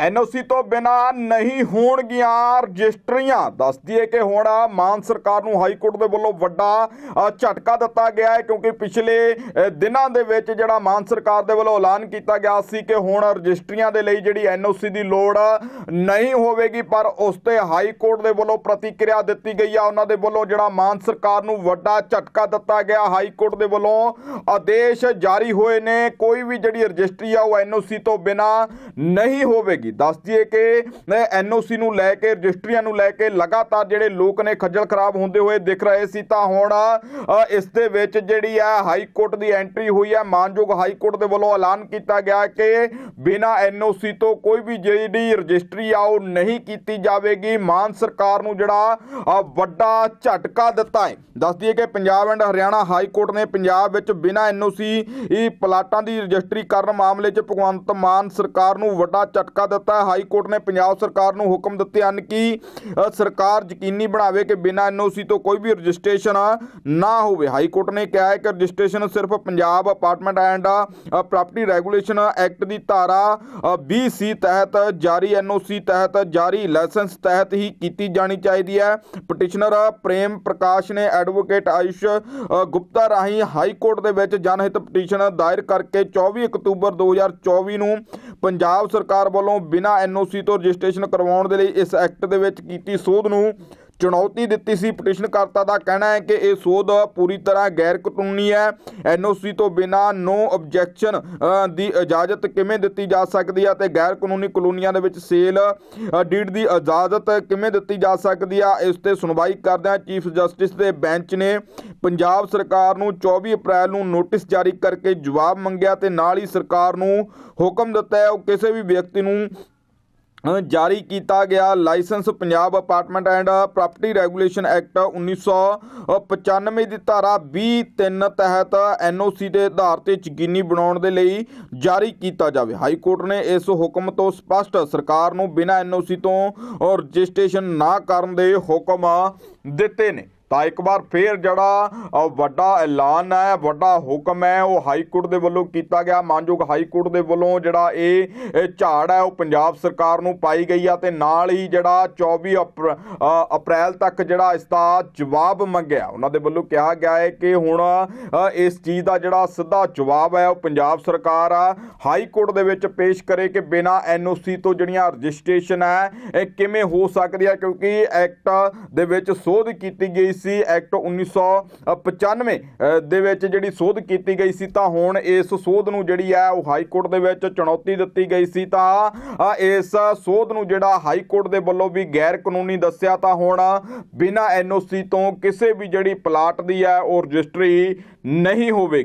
NOC ਤੋਂ ਬਿਨਾ ਨਹੀਂ ਹੋਣਗੀਆਂ ਰਜਿਸਟਰੀਆਂ। ਦੱਸ ਦਈਏ ਕਿ ਹੁਣ ਮਾਨ ਸਰਕਾਰ ਨੂੰ ਹਾਈ ਕੋਰਟ ਦੇ ਵੱਲੋਂ ਵੱਡਾ ਝਟਕਾ ਦਿੱਤਾ ਗਿਆ ਹੈ ਕਿਉਂਕਿ ਪਿਛਲੇ ਦਿਨਾਂ ਦੇ ਵਿੱਚ ਜਿਹੜਾ ਮਾਨ ਸਰਕਾਰ ਦੇ ਵੱਲੋਂ ਐਲਾਨ ਕੀਤਾ ਗਿਆ ਸੀ ਕਿ ਹੁਣ ਰਜਿਸਟਰੀਆਂ ਦੇ ਲਈ ਜਿਹੜੀ ਐਨਓਸੀ ਦੀ ਲੋੜ ਨਹੀਂ ਹੋਵੇਗੀ, ਪਰ ਉਸ ਤੇ ਹਾਈ ਕੋਰਟ ਦੇ ਵੱਲੋਂ ਪ੍ਰਤੀਕਿਰਿਆ ਦਿੱਤੀ ਗਈ ਆ। ਉਹਨਾਂ ਦੇ ਵੱਲੋਂ ਜਿਹੜਾ ਮਾਨ ਸਰਕਾਰ ਨੂੰ ਵੱਡਾ ਝਟਕਾ ਦਿੱਤਾ ਗਿਆ, ਹਾਈ ਕੋਰਟ ਦੇ ਵੱਲੋਂ ਆਦੇਸ਼ ਜਾਰੀ ਹੋਏ ਨੇ। ਕੋਈ ਵੀ ਜਿਹੜੀ ਰਜਿਸਟਰੀ ਆ, ਉਹ ਐਨਓਸੀ ਤੋਂ ਬਿਨਾ ਨਹੀਂ ਹੋਵੇਗੀ। ਦੱਸ ਦਈਏ ਕਿ ਐਨਓਸੀ ਨੂੰ ਲੈ ਕੇ, ਰਜਿਸਟਰੀਆਂ ਨੂੰ ਲੈ ਕੇ ਲਗਾਤਾਰ ਜਿਹੜੇ ਲੋਕ ਨੇ ਖੱਜਲ ਖਰਾਬ ਹੁੰਦੇ ਹੋਏ ਦਿਖ ਰਹੇ ਸੀ, ਤਾਂ ਹੁਣ ਇਸ ਦੇ ਵਿੱਚ ਜਿਹੜੀ ਹੈ ਹਾਈ ਕੋਰਟ ਦੀ ਐਂਟਰੀ ਹੋਈ ਹੈ ਮਾਨਯੋਗ ਹਾਈ ਕੋਰਟ ਦੇ ਵੱਲੋਂ ਐਲਾਨ ਕੀਤਾ ਗਿਆ ਕਿ ਬਿਨਾ ਐਨਓਸੀ ਤੋਂ ਕੋਈ ਵੀ ਜਿਹੜੀ ਰਜਿਸਟਰੀ ਆ, ਉਹ ਨਹੀਂ ਕੀਤੀ ਜਾਵੇਗੀ। ਮਾਨ ਸਰਕਾਰ ਨੂੰ ਜਿਹੜਾ ਵੱਡਾ ਝਟਕਾ ਦਿੱਤਾ ਹੈ। ਦੱਸ ਦਈਏ ਕਿ Punjab and Haryana high court ਨੇ ਪੰਜਾਬ ਵਿੱਚ ਬਿਨਾ ਐਨਓਸੀ ਇਹ ਪਲਾਟਾਂ ਦੀ ਰਜਿਸਟਰੀ ਕਰਨ ਮਾਮਲੇ 'ਚ ਭਗਵੰਤ ਮਾਨ ਸਰਕਾਰ ਨੂੰ ਵੱਡਾ ਝਟਕਾ ਦਿੱਤਾ। ਹਾਈ ਕੋਰਟ ਨੇ ਪੰਜਾਬ ਸਰਕਾਰ ਨੂੰ ਹੁਕਮ ਦਿੱਤੇ ਹਨ ਕਿ ਸਰਕਾਰ ਯਕੀਨੀ ਬਣਾਵੇ ਕਿ ਬਿਨਾ ਐਨਓਸੀ ਤੋਂ ਕੋਈ ਵੀ ਰਜਿਸਟ੍ਰੇਸ਼ਨ ਨਾ ਹੋਵੇ। ਹਾਈ ਕੋਰਟ ਨੇ ਕਿਹਾ ਹੈ ਕਿ ਰਜਿਸਟ੍ਰੇਸ਼ਨ ਸਿਰਫ Punjab apartment and property regulation act ਦੀ ਧਾਰਾ 20 ਸੀ ਤਹਿਤ ਜਾਰੀ ਐਨਓਸੀ ਤਹਿਤ ਜਾਰੀ ਲਾਇਸੈਂਸ ਤਹਿਤ ਹੀ ਕੀਤੀ ਜਾਣੀ ਚਾਹੀਦੀ ਹੈ। ਪਟੀਸ਼ਨਰ ਪ੍ਰੇਮ ਪ੍ਰਕਾਸ਼ ਨੇ ਐਡਵੋਕੇਟ ਆਯੁਸ਼ ਗੁਪਤਾ ਰਾਹੀਂ ਹਾਈ ਕੋਰਟ ਦੇ ਵਿੱਚ ਜਨਹਿਤ ਪਟੀਸ਼ਨ ਦਾਇਰ ਕਰਕੇ 24 ਅਕਤੂਬਰ 2024 ਨੂੰ ਪੰਜਾਬ ਸਰਕਾਰ ਵੱਲੋਂ ਬਿਨਾਂ ਐਨਓਸੀ ਤੋਂ ਰਜਿਸਟ੍ਰੇਸ਼ਨ ਕਰਵਾਉਣ ਦੇ ਲਈ ਇਸ ਐਕਟ ਦੇ ਵਿੱਚ ਕੀਤੀ ਸੋਧ ਨੂੰ ਚੁਣੌਤੀ ਦਿੱਤੀ ਸੀ। ਪਟੀਸ਼ਨਕਰਤਾ ਦਾ ਕਹਿਣਾ ਹੈ ਕਿ ਇਹ ਸੋਧ ਪੂਰੀ ਤਰ੍ਹਾਂ ਗੈਰ ਕਾਨੂੰਨੀ ਹੈ ਐਨਓਸੀ ਤੋਂ ਬਿਨਾ ਨੋ ਆਬਜੈਕਸ਼ਨ ਦੀ ਇਜਾਜ਼ਤ ਕਿਵੇਂ ਦਿੱਤੀ ਜਾ ਸਕਦੀ ਹੈ ਤੇ ਗੈਰ ਕਾਨੂੰਨੀ ਕਲੋਨੀਆਂ ਦੇ ਵਿੱਚ ਸੇਲ ਡੀਡ ਦੀ ਇਜਾਜ਼ਤ ਕਿਵੇਂ ਦਿੱਤੀ ਜਾ ਸਕਦੀ ਆ ਇਸ ਤੇ ਸੁਣਵਾਈ ਕਰਦਿਆਂ ਚੀਫ ਜਸਟਿਸ ਦੇ ਬੈਂਚ ਨੇ ਪੰਜਾਬ ਸਰਕਾਰ ਨੂੰ 24 ਅਪ੍ਰੈਲ ਨੂੰ ਨੋਟਿਸ ਜਾਰੀ ਕਰਕੇ ਜਵਾਬ ਮੰਗਿਆ ਤੇ ਨਾਲ ਹੀ ਸਰਕਾਰ ਨੂੰ ਹੁਕਮ ਦਿੱਤਾ ਹੈ ਉਹ ਕਿਸੇ ਵੀ ਵਿਅਕਤੀ ਨੂੰ ਜਾਰੀ ਕੀਤਾ ਗਿਆ licence Punjab apartment and property regulation act 1995 ਦੀ ਧਾਰਾ 23 ਤਹਿਤ ਐਨਓਸੀ ਦੇ ਆਧਾਰ ਤੇ ਯਕੀਨੀ ਬਣਾਉਣ ਦੇ ਲਈ ਜਾਰੀ ਕੀਤਾ ਜਾਵੇ। ਹਾਈ ਕੋਰਟ ਨੇ ਇਸ ਹੁਕਮ ਤੋਂ ਸਪਸ਼ਟ ਸਰਕਾਰ ਨੂੰ ਬਿਨਾਂ ਐਨਓਸੀ ਤੋਂ ਰਜਿਸਟ੍ਰੇਸ਼ਨ ਨਾ ਕਰਨ ਦੇ ਹੁਕਮ ਦਿੱਤੇ ਨੇ। ਤਾਂ ਇੱਕ ਵਾਰ ਫੇਰ ਜਿਹੜਾ ਵੱਡਾ ਐਲਾਨ ਹੈ, ਵੱਡਾ ਹੁਕਮ ਹੈ, ਉਹ ਹਾਈ ਕੋਰਟ ਦੇ ਵੱਲੋਂ ਕੀਤਾ ਗਿਆ। ਮਾਨਯੋਗ ਹਾਈ ਕੋਰਟ ਦੇ ਵੱਲੋਂ ਜਿਹੜਾ ਇਹ ਝਾੜ ਹੈ, ਉਹ ਪੰਜਾਬ ਸਰਕਾਰ ਨੂੰ ਪਾਈ ਗਈ ਆ ਤੇ ਨਾਲ ਹੀ ਜਿਹੜਾ 24 ਅਪ੍ਰ- ਅਪ੍ਰੈਲ ਤੱਕ ਜਿਹੜਾ ਇਸ ਦਾ ਜਵਾਬ ਮੰਗਿਆ। ਉਹਨਾਂ ਦੇ ਵੱਲੋਂ ਕਿਹਾ ਗਿਆ ਹੈ ਕਿ ਹੁਣ ਇਸ ਚੀਜ਼ ਦਾ ਜਿਹੜਾ ਸਿੱਧਾ ਜਵਾਬ ਹੈ, ਉਹ ਪੰਜਾਬ ਸਰਕਾਰ ਆ ਹਾਈ ਕੋਰਟ ਦੇ ਵਿੱਚ ਪੇਸ਼ ਕਰੇ ਕਿ ਬਿਨਾ ਐਨਓਸੀ ਤੋਂ ਜਿਹੜੀਆਂ ਰਜਿਸਟ੍ਰੇਸ਼ਨ ਹੈ, ਇਹ ਕਿਵੇਂ ਹੋ ਸਕਦੀ ਹੈ? ਕਿਉਂਕਿ ਐਕਟ ਦੇ ਵਿੱਚ ਸੋਧ ਕੀਤੀ ਗਈ ਸੀ ਐਕਟ 1995 ਅ, ਦੇ ਵਿੱਚ ਜਿਹੜੀ ਸੋਧ ਕੀਤੀ ਗਈ ਸੀ ਤਾਂ ਹੁਣ ਇਸ ਸੋਧ ਨੂੰ ਜਿਹੜੀ ਹੈ ਉਹ ਹਾਈ ਕੋਰਟ ਦੇ ਵਿੱਚ ਚੁਣੌਤੀ ਦਿੱਤੀ ਗਈ ਸੀ। ਤਾਂ ਇਸ ਸੋਧ ਨੂੰ ਜਿਹੜਾ ਹਾਈ ਕੋਰਟ ਦੇ ਵੱਲੋਂ ਵੀ ਗੈਰ ਕਾਨੂੰਨੀ ਦੱਸਿਆ ਤਾਂ ਹੁਣ ਬਿਨਾ ਐਨਓਸੀ ਤੋਂ ਕਿਸੇ ਵੀ ਜਿਹੜੀ ਪਲਾਟ ਦੀ ਹੈ ਉਹ ਰਜਿਸਟਰੀ ਨਹੀਂ ਹੋਵੇਗੀ।